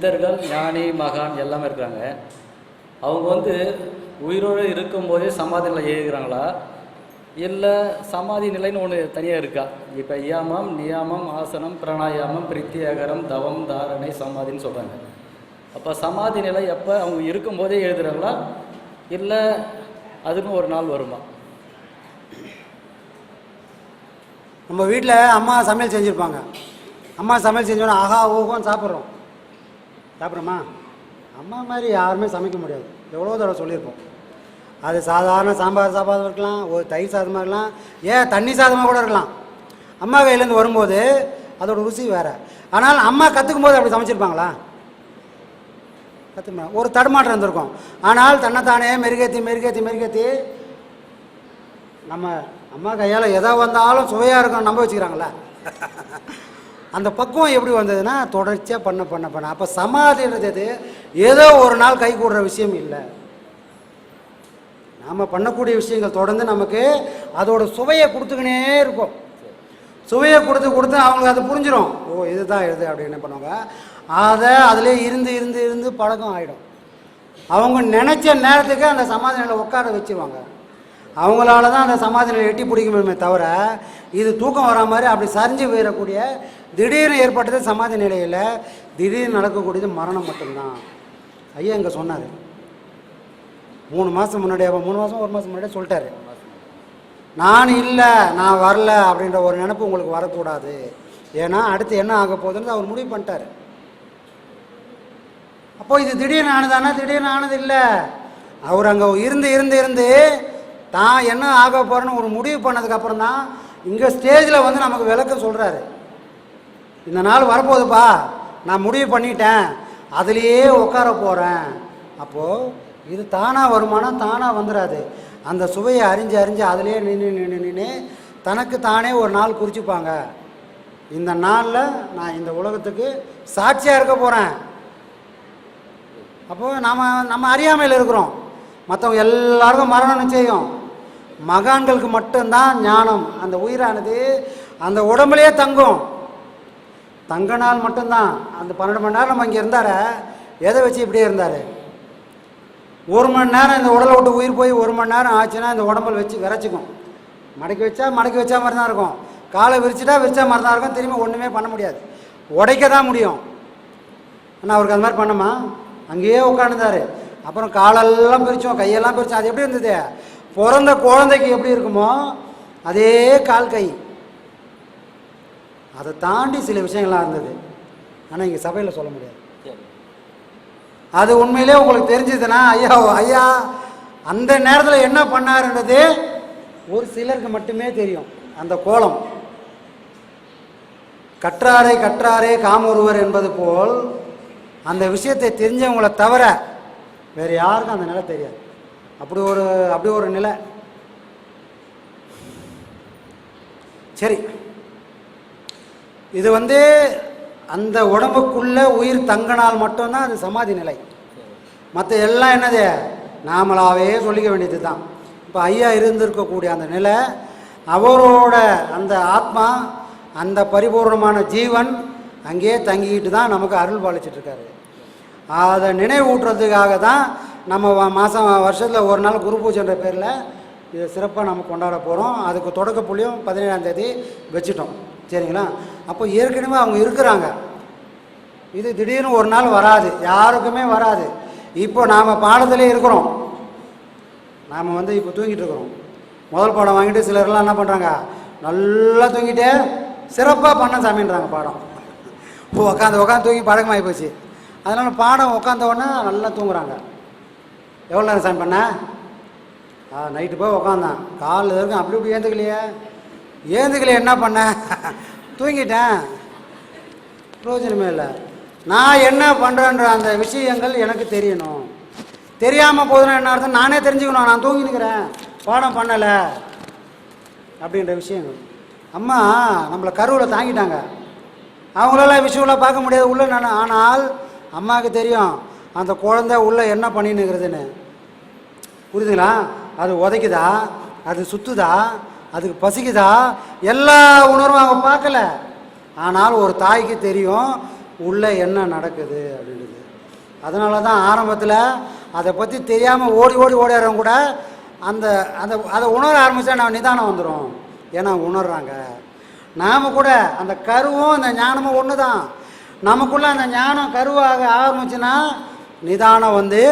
சித்தர்கள் ஞானி மகான் எல்லாமே இருக்கிறாங்க. அவங்க வந்து உயிரோடு இருக்கும்போதே சமாதி நிலை ஏறுகிறாங்களா இல்லை சமாதி நிலைன்னு ஒன்று தனியாக இருக்கா? இப்போ யாமம் நியாமம் ஆசனம் பிராணாயாமம் பிரித்தியாகரம் தவம் தாரணை சமாதின்னு சொல்கிறாங்க அப்போ சமாதி நிலை எப்போ அவங்க இருக்கும்போதே எழுதுறாங்களா? இல்லை அதுக்கும் ஒரு நாள் வருமா? நம்ம வீட்டில் அம்மா சமையல் செஞ்சுருப்பாங்க. அம்மா சமையல் செஞ்சோன்னா ஆஹா ஓகோன்னு சாப்பிட்றோம். சாப்பிட்றோமா? அம்மா மாதிரி யாருமே சமைக்க முடியாது. எவ்வளோ தடவை சொல்லியிருப்போம். அது சாதாரண சாம்பார் சாப்பாடு இருக்கலாம் ஒரு தயிர் சாதமாக இருக்கலாம் ஏன் தண்ணி சாதமாக கூட இருக்கலாம். அம்மா கையிலேருந்து வரும்போது அதோட ருசி வேறு. ஆனால் அம்மா கற்றுக்கும் போது அப்படி சமைச்சிருப்பாங்களா? கற்றுக்க ஒரு தடுமாற்றம் இருந்திருக்கும். ஆனால் தன்னைத்தானே மெருகேற்றி மெருகேற்றி மெருகேற்றி நம்ம அம்மா கையால் எதை வந்தாலும் சுவையாக இருக்கும் நம்ப வச்சுக்கிறாங்களே அந்த பக்குவம் எப்படி வந்ததுன்னா தொடர்ச்சியாக பண்ண பண்ண பண்ண. அப்போ சமாதின்றது ஏதோ ஒரு நாள் கை கூடுற விஷயம் இல்லை. நாம் பண்ணக்கூடிய விஷயங்கள் தொடர்ந்து நமக்கு அதோட சுவையை கொடுத்துக்கினே இருக்கும். சுவையை கொடுத்து கொடுத்து அவங்களுக்கு அதை புரிஞ்சிடும் ஓ இதுதான் இது அப்படின்னு என்ன பண்ணுவாங்க? அதை அதிலே இருந்து இருந்து இருந்து பழக்கம் ஆகிடும் அவங்க நினச்ச நேரத்துக்கு அந்த சமாதி நிலை உட்கார வச்சிருவாங்க. அவங்களால தான் அந்த சமாதி நிலை எட்டி முடியுமே தவிர இது தூக்கம் வரா மாதிரி அப்படி சரிஞ்சு போயிடக்கூடிய திடீர்னு ஏற்பட்டது சமாதி நிலையில் திடீர்னு நடக்கக்கூடியது மரணம் மட்டும்தான். ஐயா இங்கே சொன்னார். மூணு மாதம் முன்னாடி அப்போ மூணு மாதம் ஒரு மாதம் முன்னாடியே சொல்லிட்டாரு. நான் இல்லை நான் வரல அப்படின்ற ஒரு நினப்பு உங்களுக்கு வரக்கூடாது. ஏன்னா அடுத்து என்ன ஆக போகுதுன்னு அவர் முடிவு பண்ணிட்டாரு. அப்போ இது திடீர்னு ஆனதானா? திடீர்னு ஆனது இல்லை. அவர் அங்கே இருந்து இருந்து இருந்து தான் என்ன ஆக போகிறேன்னு ஒரு முடிவு பண்ணதுக்கப்புறம் தான் இங்கே ஸ்டேஜில் வந்து நமக்கு விளக்கம் சொல்கிறாரு இந்த நாள் வரப்போகுதுப்பா. நான் முடிவு பண்ணிட்டேன். அதுலேயே உட்கார போகிறேன் அப்போது இது தானாக வருமானம் தானாக வந்துடாது அந்த சுவையை அறிஞ்சு அறிஞ்சு அதுலேயே நின்று நின்று நின்று தனக்கு தானே ஒரு நாள் குறிச்சுப்பாங்க. இந்த நாளில் நான் இந்த உலகத்துக்கு சாட்சியாக இருக்க போகிறேன் அப்போது நாம் நம்ம அறியாமையில் இருக்கிறோம். மற்றவங்க எல்லாருக்கும் மரணம் நிச்சயம். மகான்களுக்கு மட்டும்தான் ஞானம். அந்த உயிரானது அந்த உடம்புலேயே தங்கும். தங்க நாள் மட்டும்தான். அந்த பன்னெண்டு மணி நேரம் நம்ம இங்கே இருந்தார் எதை வச்சு இப்படியே இருந்தார்? ஒரு மணி நேரம் இந்த உடலை விட்டு உயிர் போய் ஒரு மணி நேரம் ஆச்சுன்னா இந்த உடம்புல வச்சு விரைச்சிக்கும். மடக்கி வச்சா மடக்கி வச்சா மாதிரி தான் இருக்கும். காலை விரிச்சிட்டா விரிச்சா மாதிரி தான் இருக்கும். திரும்பி ஒன்றுமே பண்ண முடியாது. உடைக்க தான் முடியும். ஆனால் அவருக்கு அந்த மாதிரி பண்ணமா? அங்கேயே உட்காந்துருந்தார் அப்புறம் காலெல்லாம் பிரித்தோம் கையெல்லாம் பிரித்தோம் அது எப்படி இருந்தது? பிறந்த குழந்தைக்கு எப்படி இருக்குமோ அதே கால் கை. அதை தாண்டி சில விஷயங்கள்லாம் இருந்தது. ஆனால் இங்கே சபையில் சொல்ல முடியாது. அது உண்மையிலே உங்களுக்கு தெரிஞ்சதுன்னா ஐயா ஐயா அந்த நேரத்தில் என்ன பண்ணாருன்றது ஒரு சிலருக்கு மட்டுமே தெரியும். அந்த கோலம். கற்றாரே கற்றாரே காமொருவர் என்பது போல் அந்த விஷயத்தை தெரிஞ்சவங்களை தவிர வேறு யாருக்கும் அந்த நிலை தெரியாது. அப்படி ஒரு அப்படி ஒரு நிலை. சரி. இது வந்து அந்த உடம்புக்குள்ளே உயிர் தங்கினால் மட்டும்தான் அது சமாதி நிலை. மற்ற எல்லாம் என்னது? நாமளாவே சொல்லிக்க வேண்டியது தான் இப்போ ஐயா இருந்திருக்கக்கூடிய அந்த நிலை அவரோட அந்த ஆத்மா அந்த பரிபூர்ணமான ஜீவன் அங்கேயே தங்கிக்கிட்டு தான் நமக்கு அருள் பாலிச்சிட்ருக்காரு அதை நினைவூட்டுறதுக்காக தான் நம்ம மாதம் வருஷத்தில் ஒரு நாள் குரு பூஜைன்ற பேரில் இதை சிறப்பாக நம்ம கொண்டாட போகிறோம் அதுக்கு தொடக்க புள்ளியும் பதினேழாம் தேதி வச்சுட்டோம். சரிங்களா? அப்போ ஏற்கனவே அவங்க இருக்கிறாங்க. இது திடீர்னு ஒரு நாள் வராது. யாருக்குமே வராது. இப்போ நாம் பாடத்திலே இருக்கிறோம். நாம் வந்து இப்போ தூங்கிட்டு இருக்கிறோம். முதல் பாடம் வாங்கிட்டு சிலர்லாம் என்ன பண்ணுறாங்க நல்லா தூங்கிட்டே சிறப்பாக பண்ண சாமின்றாங்க பாடம். இப்போ உட்காந்து உட்காந்து தூங்கி பழக்கமாகி போச்சு. அதனால் பாடம் உட்காந்த உடனே நல்லா தூங்குறாங்க. எவ்வளோ நேரம் சாமி பண்ண? நைட்டு போய் உட்காந்தான் காலைல வரைக்கும் அப்படி இப்படி ஏந்துக்கலையே. ஏந்துக்கல என்ன பண்ண? தூங்கிட்டேன். பிரயோஜனமே இல்லை. நான் என்ன பண்ணுறேன்ற அந்த விஷயங்கள் எனக்கு தெரியணும். தெரியாமல் போதுன்னா என்ன அர்த்தம்? நானே தெரிஞ்சுக்கணும் நான் தூங்கி நிற்கிறேன் பாடம் பண்ணலை. அப்படின்ற விஷயங்கள். அம்மா நம்மளை கருவில் தாங்கிட்டாங்க. அவங்களால விஷுவலாக பார்க்க முடியாது. உள்ளே நான் ஆனால் அம்மாவுக்கு தெரியும் அந்த குழந்தை உள்ளே என்ன பண்ணின்னுக்கிறதுன்னு புரியுதுங்களா? அது உதைக்குதா? அது சுற்றுதா அதுக்கு பசிக்குதா? எல்லா உணர்வும் அவங்க பார்க்கல. ஆனால் ஒரு தாய்க்கு தெரியும் உள்ளே என்ன நடக்குது? அப்படின்றது அதனால தான் ஆரம்பத்தில் அதை பற்றி தெரியாமல் ஓடி ஓடி ஓடிறவங்க கூட அந்த அந்த அதை உணர ஆரம்பித்தா நான் நிதானம் வந்துடும் ஏன்னா உணர்றாங்க. நாம் கூட அந்த கருவும் அந்த ஞானமும் ஒன்று தான் நமக்குள்ளே அந்த ஞானம் கருவாக ஆரம்பிச்சுன்னா நிதானம் வந்து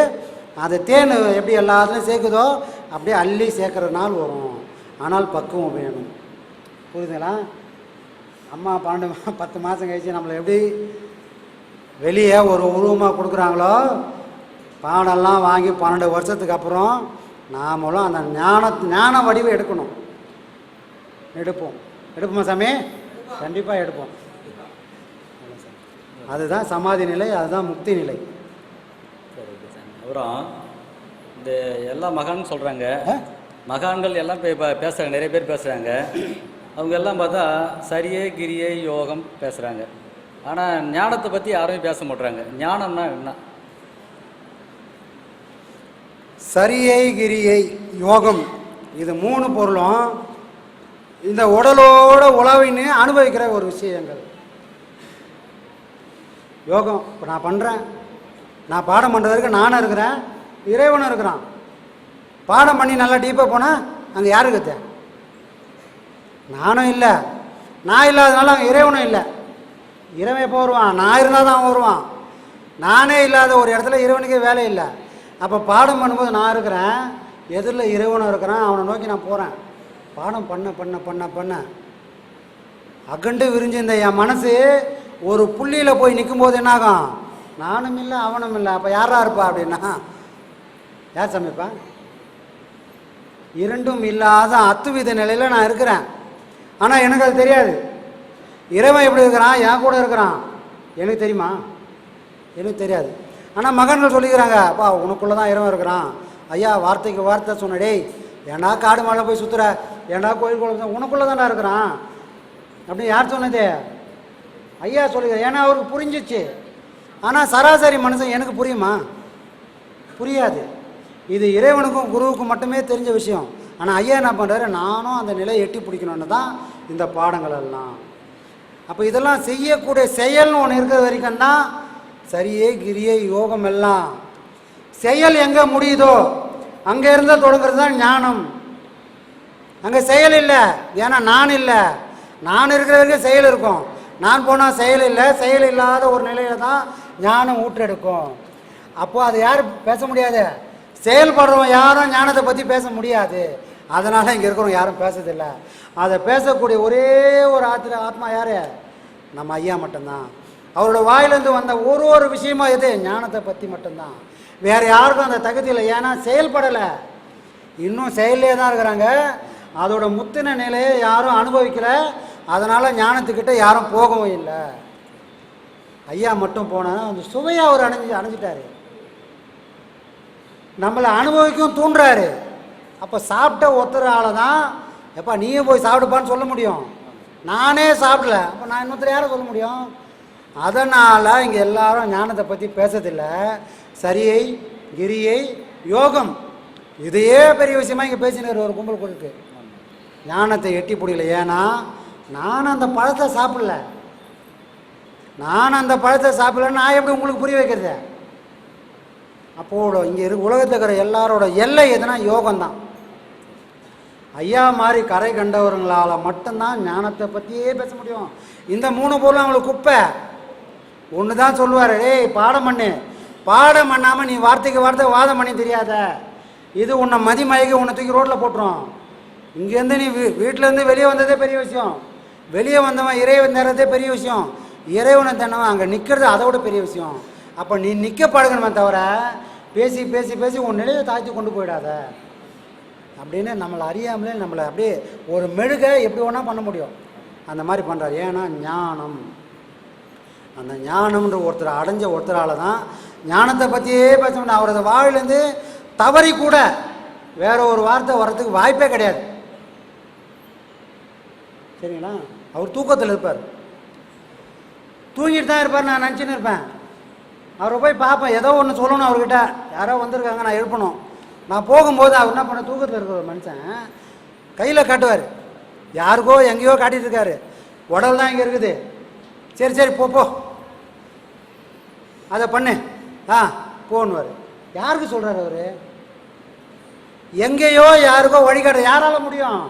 அந்த தேன் எப்படி எல்லாத்துலையும் சேர்க்குதோ அப்படியே அள்ளி சேர்க்குற நாள் வரும். ஆனால் பக்குவம் வேணும். புரியுதுங்களா? அம்மா பன்னெண்டு மா- பத்து மாதம் கழிச்சு நம்மளை எப்படி வெளியே ஒரு உருவமாக கொடுக்குறாங்களோ பாடெல்லாம் வாங்கி பன்னெண்டு வருஷத்துக்கு அப்புறம் நாமளும் அந்த ஞான ஞான வடிவை எடுக்கணும். எடுப்போம். எடுப்போமா சாமி? கண்டிப்பாக எடுப்போம். அதுதான் சமாதி நிலை அதுதான் முக்தி நிலை. சரி அப்புறம் இந்த எல்லா மகான் சொல்கிறாங்க? மகான்கள் எல்லாம் பேசுகிறாங்க நிறைய பேர் பேசுகிறாங்க அவங்க எல்லாம் பார்த்தா சரியே கிரியே யோகம் பேசுகிறாங்க ஆனால் ஞானத்தை பற்றி யாருமே பேச மாட்றாங்க. ஞானம்னா என்ன? சரியை கிரியை யோகம். இது மூணு பொருளும் இந்த உடலோட உழவின்னு அனுபவிக்கிற ஒரு விஷயங்கள். யோகம் இப்போ நான் பண்ணுறேன் நான் பாடம் பண்ணுறதுக்கு நானும் இருக்கிறேன் இறைவனும் இருக்கிறான். பாடம் பண்ணி நல்லா டீப்பாக போனால் அங்கே யாரு கத்த? நானும் இல்லை. நான் இல்லாதனால அங்கே இறைவனும் இல்லை. இறைவன் எப்போ வருவான்? நான் இருந்தால் தான் அவன் வருவான். நானே இல்லாத ஒரு இடத்துல இறைவனுக்கே வேலை இல்லை. அப்போ பாடம் பண்ணும்போது நான் இருக்கிறேன் எதிரில் இறைவனும் இருக்கிறான் அவனை நோக்கி நான் போகிறேன் பாடம் பண்ண பண்ண பண்ண பண்ண. அகண்டு விரிஞ்சிருந்த என் மனசு ஒரு புள்ளியில் போய் நிற்கும்போது என்னாகும்? நானும் இல்லை அவனும் இல்லை. அப்போ யாரா இருப்பா அப்படின்னா? யார் சமைப்பா? இரண்டும் இல்லாத அத்துவித நிலையில் நான் இருக்கிறேன். ஆனால் எனக்கு அது தெரியாது. இறைவன் எப்படி இருக்கிறான்? என் கூட இருக்கிறான். எனக்கு தெரியுமா? எனக்கு தெரியாது. ஆனால் மகன்கள் சொல்லிக்கிறாங்க அப்பா உனக்குள்ளே தான் இறைவன் இருக்கிறான். ஐயா வார்த்தைக்கு வார்த்தை சொன்னடே ஏன்னா காடு மழை போய் சுற்றுற ஏன்டா கோயில் குளம் உனக்குள்ளே தானே இருக்கிறான். அப்படின்னு யார் சொன்னது? ஐயா சொல்லிக்கிறேன் ஏன்னா அவருக்கு புரிஞ்சிச்சு. ஆனால் சராசரி மனுஷன் எனக்கு புரியுமா? புரியாது. இது இறைவனுக்கும் குருவுக்கும் மட்டுமே தெரிஞ்ச விஷயம். ஆனால் ஐயா என்ன பண்ணுறாரு நானும் அந்த நிலையை எட்டி பிடிக்கணுன்னு தான் இந்த பாடங்கள் எல்லாம். அப்போ இதெல்லாம் செய்யக்கூடிய செயல்னு ஒன்று இருக்கிற வரைக்கும் தான் சரியே கிரியே யோகம் எல்லாம். செயல் எங்கே முடியுதோ அங்கே இருந்தால் தொடங்குறது தான் ஞானம். அங்கே செயல் இல்லை ஏன்னா நான் இல்லை. நான் இருக்கிற வரைக்கும் செயல் இருக்கும். நான் போனால் செயல் இல்லை செயல் இல்லாத ஒரு நிலையில தான் ஞானம் ஊற்றெடுக்கும். அப்போது அதை யார் பேச முடியாது? செயல்படுறவன் யாரும் ஞானத்தை பற்றி பேச முடியாது. அதனால் இங்கே இருக்கிறவங்க யாரும் பேசுறதில்ல. அதை பேசக்கூடிய ஒரே ஒரு ஆத்திர ஆத்மா யார்? நம்ம ஐயா மட்டும்தான். அவரோட வாயிலேருந்து வந்த ஒரு ஒரு விஷயமும் எது ஞானத்தை பற்றி மட்டும்தான். வேறு யாருக்கும் அந்த தகுதி இல்லை. ஏன்னா செயல்படலை. இன்னும் செயலே தான் இருக்கிறாங்க. அதோட முத்தின நிலையை யாரும் அனுபவிக்கல. அதனால் ஞானத்துக்கிட்ட யாரும் போகவும் இல்லை. ஐயா மட்டும் போனால் அந்த சுவையை அவர் அணைஞ்சு அணைஞ்சிட்டாரு. நம்மளை அனுபவிக்கும் தூண்டுறாரு. அப்போ சாப்பிட்ட ஒத்துறால தான் எப்பா நீயும் போய் சாப்பிடுப்பான்னு சொல்ல முடியும். நானே சாப்பிடல. அப்போ நான் இன்னொருத்தர் யாரை சொல்ல முடியும்? அதனால் இங்கே எல்லாரும் ஞானத்தை பற்றி பேசுறதில்ல சரியை கிரியை யோகம். இதையே பெரிய விஷயமா இங்கே பேசினார் ஒரு கும்பல் கொடுக்கு ஞானத்தை எட்டி பிடிக்கல. ஏன்னா நான் அந்த பழத்தை சாப்பிடல. நான் அந்த பழத்தை சாப்பிடலன்னு நான் எப்படி உங்களுக்கு புரிய வைக்கிறது? அப்போது இங்கே இரு உலகத்தில் இருக்கிற எல்லாரோட எல்லை எதுனா யோகம்தான். ஐயா மாதிரி கரை கண்டவர்களால் மட்டும்தான் ஞானத்தை பற்றியே பேச முடியும். இந்த மூணு பொருளும் அவங்களுக்கு குப்பை. ஒன்று தான் சொல்லுவார் ஏய் பாடம் பண்ணு. பாடம் பண்ணாமல் நீ வார்த்தைக்கு வார்த்தை வாதம் பண்ணி தெரியாத. இது உன்னை மதிமயக்கி உன்னை தூக்கி ரோட்டில் போட்டுரும். இங்கேருந்து நீ வீ வீட்டிலேருந்து வெளியே வந்ததே பெரிய விஷயம். வெளியே வந்தவன் இறைவன் நேரத்தே பெரிய விஷயம். இறைவனை தினவன் அங்கே நிற்கிறது அதை விட பெரிய விஷயம். அப்போ நீ நிற்க பழகணுமே தவிர பேசி பேசி பேசி உன் நிலையை தாழ்த்தி கொண்டு போயிடாத. அப்படின்னு நம்மளை அறியாமலே நம்மளை அப்படியே ஒரு மெழுகை எப்படி வேணால் பண்ண முடியும். அந்த மாதிரி பண்ணுறாரு ஏன்னா ஞானம். அந்த ஞானம்ன்ற ஒருத்தர் அடைஞ்ச ஒருத்தரால் தான் ஞானத்தை பற்றியே பேச முடியும். அவரது வாழ்லேருந்து தவறி கூட வேற ஒரு வார்த்தை வர்றதுக்கு வாய்ப்பே கிடையாது. சரிங்களா? அவர் தூக்கத்தில் இருப்பார். தூங்கிட்டு தான் இருப்பார். நான் நினச்சின்னு இருப்பேன். அவரை போய் பார்ப்பேன். ஏதோ ஒன்று சொல்லணும் அவர்கிட்ட. யாரோ வந்திருக்காங்க நான் எழுப்பணும். நான் போகும்போது அவர் என்ன பண்ண தூக்கத்தில் இருக்கிற ஒரு மனுஷன் கையில் காட்டுவார். யாருக்கோ எங்கேயோ காட்டிட்டு இருக்காரு. உடல் தான் இங்கே இருக்குது. சரி சரி போ போ. அதை பண்ணு. ஆ போன்னுவார். யாருக்கு சொல்கிறார் அவர்? எங்கேயோ யாருக்கோ வழிகாட்ட யாரால முடியும்?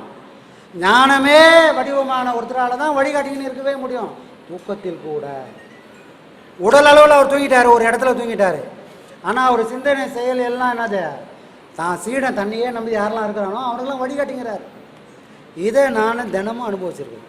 ஞானமே வடிவமான ஒருத்தரால் தான் வழிகாட்டின்னு இருக்கவே முடியும். தூக்கத்தில் கூட. உடல் அளவில் அவர் தூங்கிட்டார் ஒரு இடத்துல தூங்கிட்டார். ஆனால் அவர் சிந்தனை செயல் எல்லாம் என்னது? தான் சீடன் தண்ணியே நம்பி யாரெல்லாம் இருக்கிறானோ அவனுக்கெல்லாம் வழிகாட்டிங்கிறார் இதை நான் தினமும் அனுபவிச்சிருக்கேன்.